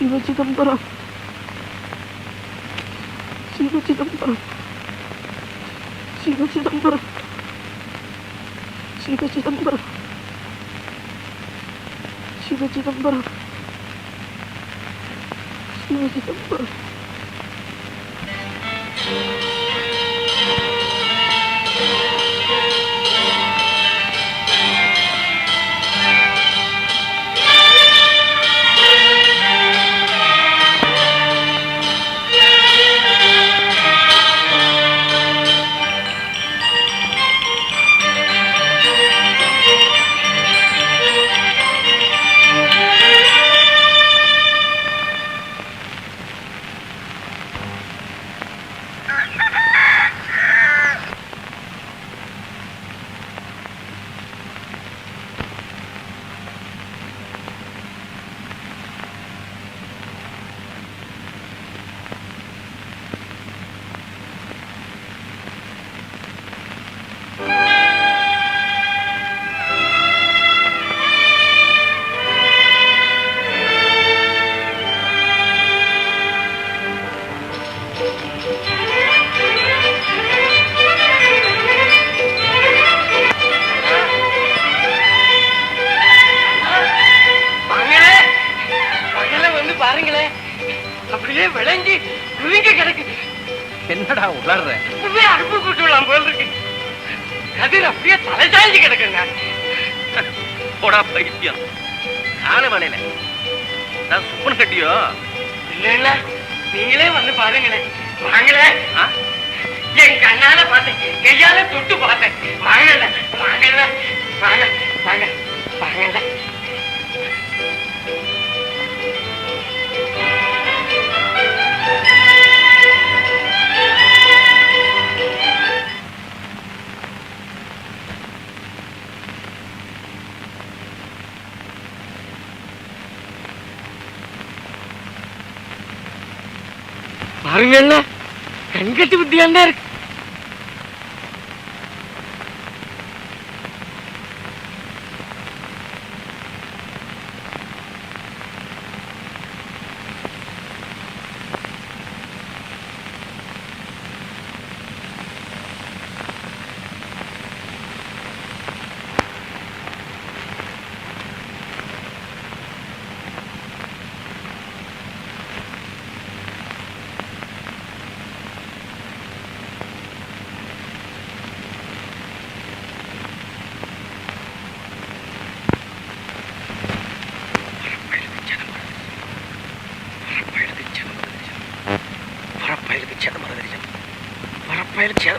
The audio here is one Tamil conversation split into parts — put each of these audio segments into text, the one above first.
Sino si Tamtara? Sino si Tamtara? Sino si Tamtara? Sino si Tamtara? Sino si Tamtara? Sino si Tamtara? கதிர் அப்படியே தலை சாய்ஞ்சு கிடக்குங்க. போடா பைத்தியம். காண வேலையில நான் சுப்பன் கட்டியோ? இல்ல இல்ல. நீங்களே வந்து பாருங்களேன் வாங்களே. ஆ? என் கண்ணால பார்த்தேன். கையால தொட்டு பார்த்தேன். வாங்கல வாங்கல வாங்க வாங்க வாங்கல கட்டி விட்டு இருக்கு.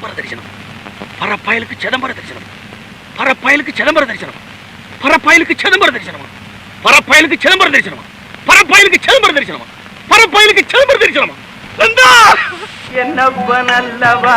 పరపర దర్శనం పరపాయలకు చిదంబర దర్శనం పరపాయలకు చిదంబర దర్శనం పరపాయలకు చిదంబర దర్శనం పరపాయలకు చిదంబర దర్శనం పరపాయలకు చిదంబర దర్శనం పరపాయలకు చిదంబర దర్శనం ఎందా ఎన్నబ్బ నల్లవా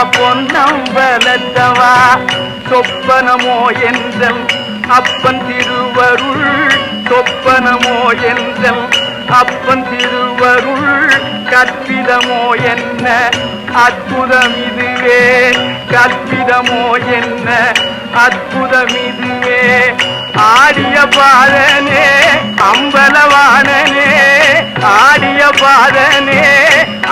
பொன்னம் பலத்தவா சொப்பனமோ என்றல் அப்பன் திருவருள் சொப்பனமோ என்றல் அப்பன் திருவருள் கற்பிதமோ என்ன? அற்புதம் இதுவே கற்பிதமோ என்ன? அற்புதம் இதுவே ஆடிய பாதனே அம்பலவானனே ஆடிய பாதனே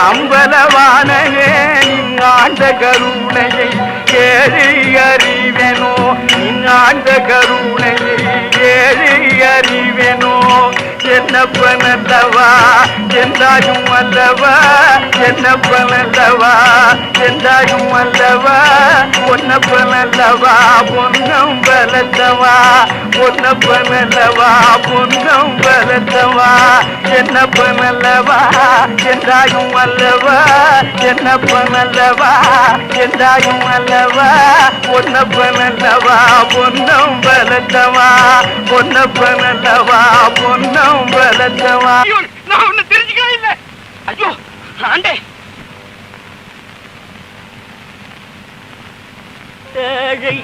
அம்பலவானகே நின்னாண்ட கருணையை கேள்வி அறிவனோ நின்னாண்ட கருணை என்ன பணத்தவா என்றாயும் அல்லவா? என்ன பணத்தவா என்றாயும் அல்லவா? பொன்ன பணத்தவா பொன்னம் பலத்தவா பொன்ன பணத்தவா பொன்னம் பலத்தவா என்ன பணல்லவா என்றாயும் அல்லவா? என்ன பணல்லவா என்றாயும் அல்லவா? பொன்ன பணத்தவா பொன்னம் பலத்தவா பொன்ன பணத்தவா பொன்னம் பலத்தவா ஐயோ ஆண்டே. ஏழை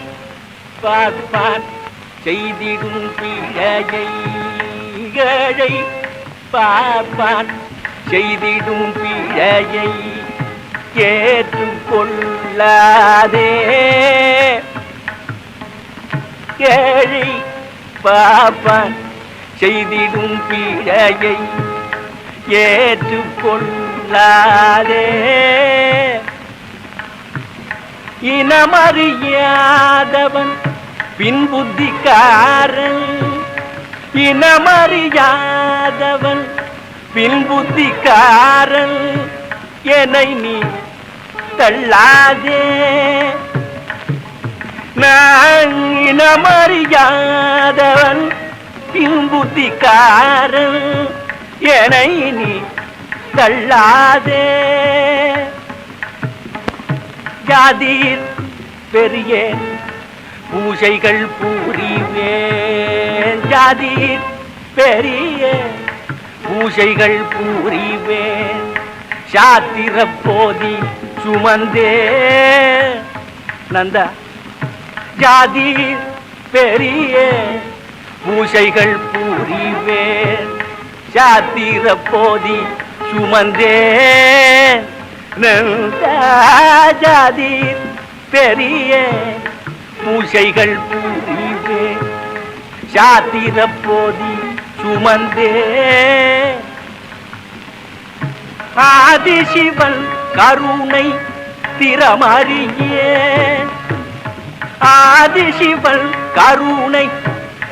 பார்ப்பான் செய்திடும் பிழையை ஏழை பார்ப்பான் செய்திடும் பிழையை ஏற்றுக்கொள்ளாதே ஏழை பார்ப்பான் செய்திடும் பீழையை ஏற்றுக்கொள்ளாதே. இனமறியாதவன் பின்புத்திக்காரன். இனமறியாதவன் பின்புத்திக்காரன். என்னை நீ தள்ளாதே. நான் இனமறியாதவன் பின்புத்திக்காரன் என்னை நீ தள்ளாதே. ஜாதீர் பெரிய பூஜைகள் பூரிவேன். ஜாதீர் பெரிய பூஜைகள் பூரிவேன். சாத்திர போதி சுமந்தே. நந்தா ஜாதீர் பெரிய பூஜைகள் பூரிவேன் சாத்திர போதி சுமந்தே. ஜாதி பெரிய பூசைகள் பூரிவே சாத்திர போதி சுமந்தே. ஆதிசிவன் கருணை திறமறியே. ஆதிசிவன் கருணை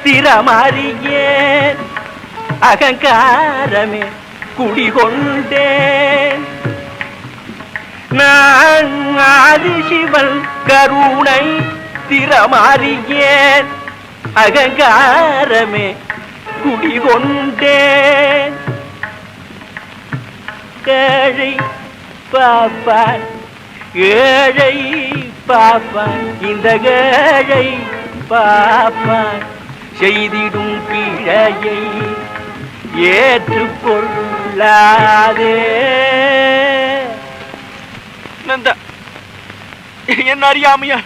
திறமறியே அகங்காரமே குடிகொண்டேன். நான் ஆதிசிவன் கருணை திறமாறியேன். அகங்காரமே குடிகொண்டேன். ஏழை பாப்பான் ஏழை பாப்பான் இந்த ஏழை பாப்பான். செய்திடும் பிழையை ஏற்றுக்கொள்ளாதே. நந்தா என் அறியாமையா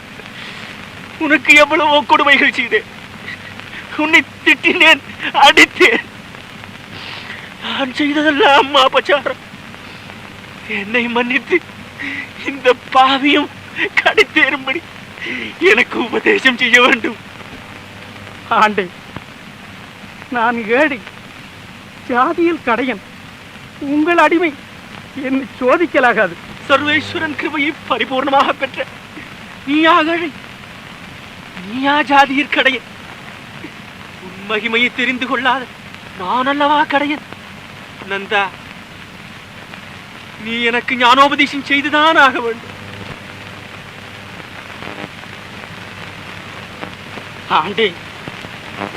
உனக்கு எவ்வளவோ கொடுமைகள் செய்தேன். உன்னை திட்டினேன் அடித்தேன். நான் செய்ததெல்லாம் அம்மா பச்சாரம் என்னை மன்னித்து இந்த பாவியும் கடைத்தேறும்படி எனக்கு உபதேசம் செய்ய வேண்டும். ஆண்டே நான் ஏழை ஜாதியில் கடையன். உங்கள் அடிமை என்னை சோதிக்கலாகாது. சர்வேஸ்வரன் கிருபையை பரிபூர்ணமாக பெற்ற. நீயா அகழை நீயா ஜாதியிற் கடையன். உன் மகிமையை தெரிந்து கொள்ளாத நான் அல்லவா கடையன்? நந்தா நீ எனக்கு ஞானோபதேசம் செய்துதான் ஆக வேண்டும். ஆண்டே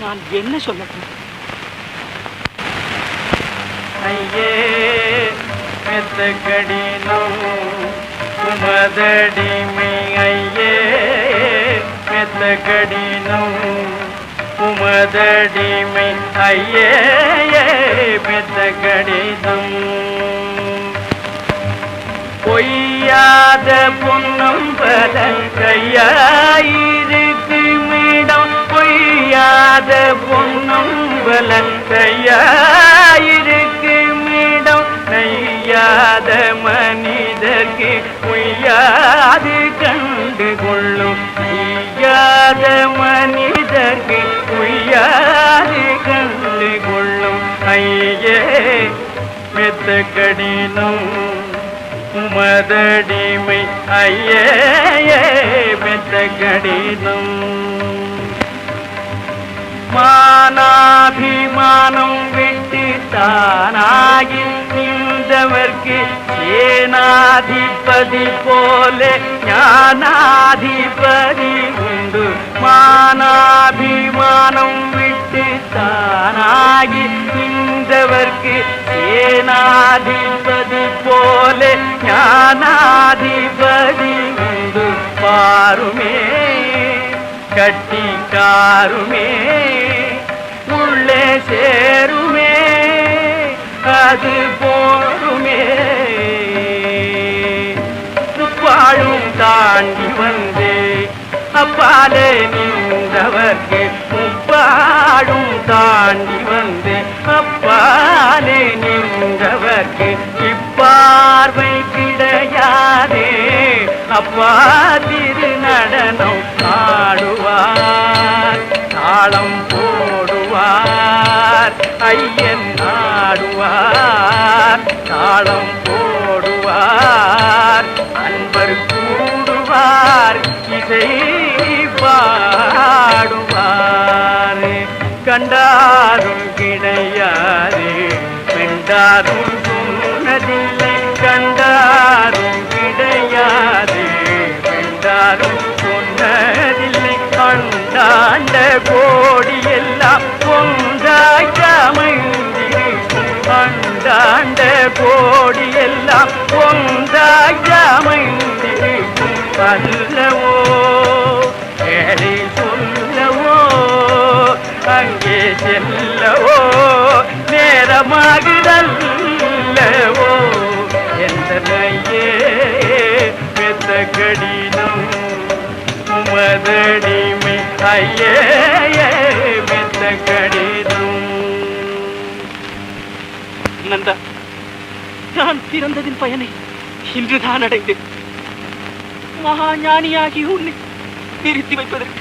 நான் என்ன சொல்லட்டும் ஐயே மெத்த கடினம். உமதடிமை ஐயே மெத்த கடினம். உமதடிமை ஐயே மெத்த கடிதம் பொய்யாத பொன்னம் பதன் கையா கையாயிருக்கு மீடம் நெய்யாத மனிதர்க்கு பொய்யாது கண்டு கொள்ளும். நெய்யாத மனிதர்க்கு பொய்யாது கண்டு கொள்ளும். ஐயே மெத்த கடினம் உமதடிமை ஐயே மெத்த கடினம் மானாபிமானம் விட்டு தானாகி நின்றவர்க்கு சேனாதிபதி போல ஞானாதிபதி உண்டு. மானாபிமானம் விட்டு தானாகி நின்றவர்க்கு சேனாதிபதி போல ஞானாதிபதி உண்டு. பாருமே கட்டிக்காருமே உள்ளே சேருமே அது போருமே முப்பாழும் தாண்டி வந்தே அப்பாலே நின்றவர்க்கு முப்பாழும் தாண்டி வந்தே அப்பாலே நின்றவர்க்கு இப்பார்வை கிடையாதே. அப்பா திரு நடனம் ஆடுவார். தாளம் ஆடுவார் ஐயன் ஆடுவார் தாளம் போடுவார் அன்பர் கூடுவார் இசை பாடுவார். கண்டாரும் கிடையாது பெண்டாரும் சொன்னதில்லை எல்லாம் ஒன்றாய் அல்லவோ ஏழை சொல்லவோ? அங்கே செல்லவோ? நேரமாகுதல்லவோ? எந்த நையே பெத்த கடினம்? உமதடிமை ஐயே கடினம்? நந்தா நான் பிறந்ததின் பயனை இன்றுதான் அடைந்தேன். மகா ஞானியாகி உன்னை நிறுத்தி வைப்பதற்கு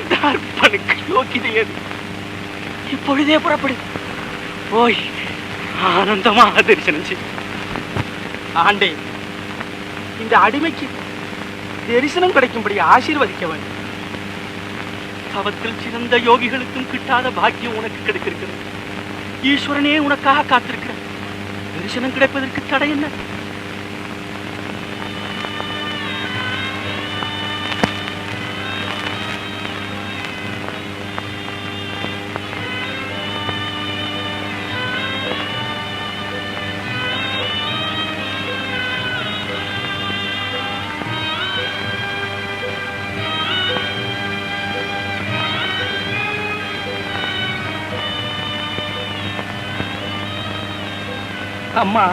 இந்த அர்ப்பனுக்கு யோகிதையது இப்பொழுதே புறப்படு. ஓய் ஆனந்தமாக தரிசனம் செய். ஆண்டே இந்த அடிமைக்கு தரிசனம் கிடைக்கும்படி ஆசீர்வதிக்க வேண்டும் தவத்தில் சிறந்த யோகிகளுக்கும் கிட்டாத பாக்கியம் உனக்கு கிடைத்திருக்கிறது. ஈஸ்வரனே உனக்காக காத்திருக்க தரிசனம் கிடைப்பதற்கு தடை என்ன? அம்மா